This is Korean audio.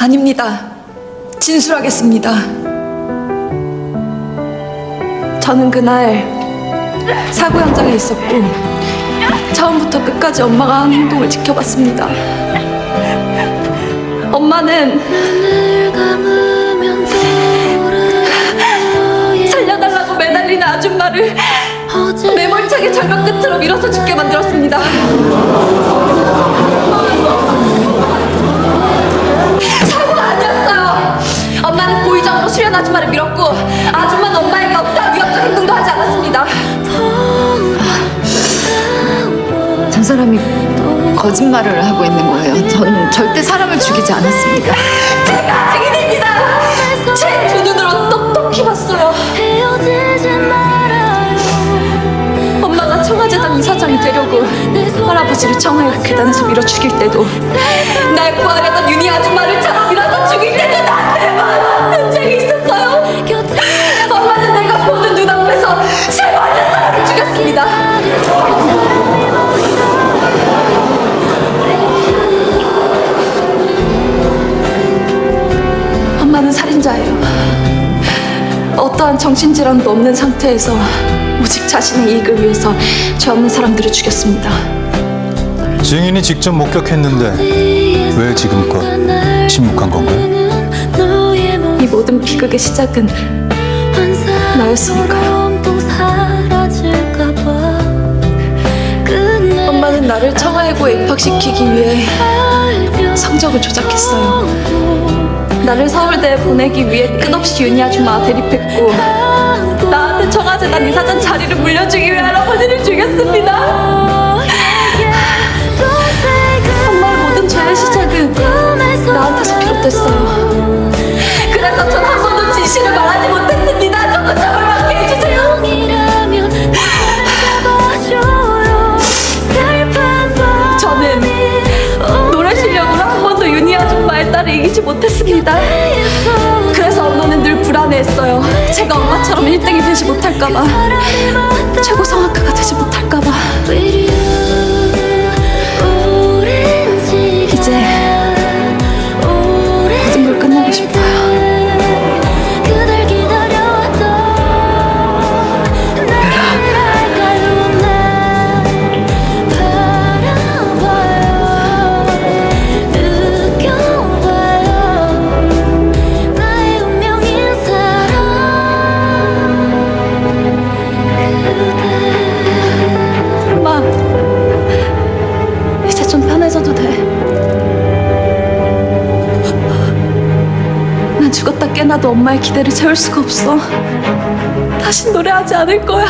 아닙니다. 진술하겠습니다. 저는 그날 사고 현장에 있었고 처음부터 끝까지 엄마가 하는 행동을 지켜봤습니다. 엄마는 살려달라고 매달리는 아줌마를 매몰차게 절벽 끝으로 밀어서 죽게 만들었습니다. 사고가 아니었어요. 엄마는 고의적으로 수련 아줌마를 밀었고 아줌마는 엄마에게 어떠한 위협적 행동도 하지 않았습니다. 저 사람이 거짓말을 하고 있는 거예요. 전 절대 사람을 죽이지 않았습니다. 제가 증인입니다. 되려고 할아버지를 청와의 계단에서 밀어 죽일 때도 날 구하려던 윤희 아줌마를 잡아 밀어서 죽일 때도 나한테 많은 흔적이 있었어요. 엄마는 내가 보는 눈앞에서 제 많은 사람을 죽였습니다. 엄마는 살인자예요. 어떠한 정신질환도 없는 상태에서 오직 자신의 이익을 위해서 죄 없는 사람들을 죽였습니다. 증인이 직접 목격했는데 왜 지금껏 침묵한 건가요? 이 모든 비극의 시작은 나였으니까요. 엄마는 나를 청하고에 입학시키기 위해 성적을 조작했어요. 나를 서울대에 보내기 위해 끝없이 윤희 아줌마와 대립했고 나한테 청와재단 이사장 자리를 물려주기 위해 할아버지를 죽였습니다. 못했습니다. 그래서 엄마는 늘 불안해했어요. 제가 엄마처럼 1등이 되지 못할까봐. 최고 성악가가 되지 못할까봐. 깨나도 엄마의 기대를 채울 수가 없어. 다신 노래하지 않을 거야.